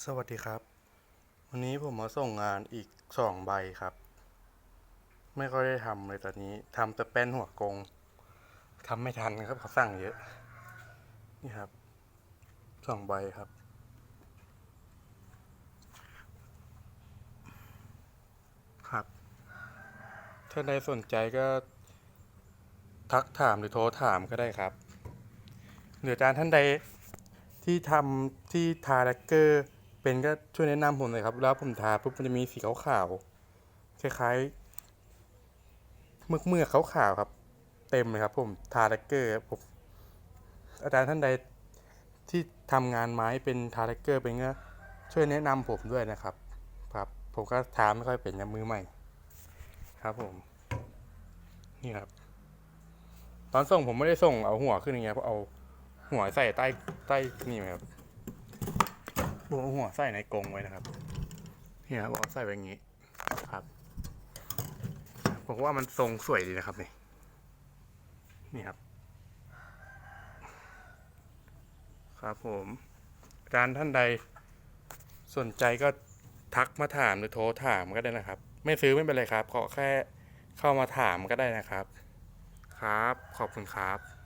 สวัสดีครับ วันนี้ผมมาส่งงานอีกสองใบครับ ไม่ค่อยได้ทำเลยตอนนี้ทำแต่แป้นหัวกงทำไม่ทันครับเขาสั่งเยอะ นี่ครับสองใบครับ ครับ ถ้าใดสนใจก็ ทักถามหรือโทรถามก็ได้ครับหรืออาจารย์ท่านใดที่ทำที่ทาแลกเกอร์ เป็นก็ช่วยแนะนำผมหน่อยครับแล้วผมทาปุ๊บมันจะมีสีขาวๆคล้ายๆเมือกเมือกๆขาวๆครับ เต็มเลยครับ ผมทาแลกเกอร์ผมอาจารย์ท่านใดที่ทำงานไม้เป็นทาแลกเกอร์เป็นก็ช่วยแนะนำผมด้วยนะครับ ครับ ผมก็ทาไม่ค่อยเป็นมือใหม่ ครับผม นี่ครับ ตอนส่งผมไม่ได้ส่งเอาหัวขึ้นอย่างเงี้ยเพราะเอาหัวใส่ใต้ใต้นี่ไหมครับ ผมเอาหัวใส่ในกรงไว้นะครับนี่ครับเอาใส่ไว้อย่างนี้ครับผมว่ามันทรงสวยดีนะครับนี่นี่ครับ ครับผมอาจารย์ท่านใดสนใจก็ทักมาถามหรือโทรถามก็ได้นะครับ ไม่ซื้อไม่เป็นไรครับขอแค่เข้ามาถามก็ได้นะครับ ครับ ขอบคุณครับ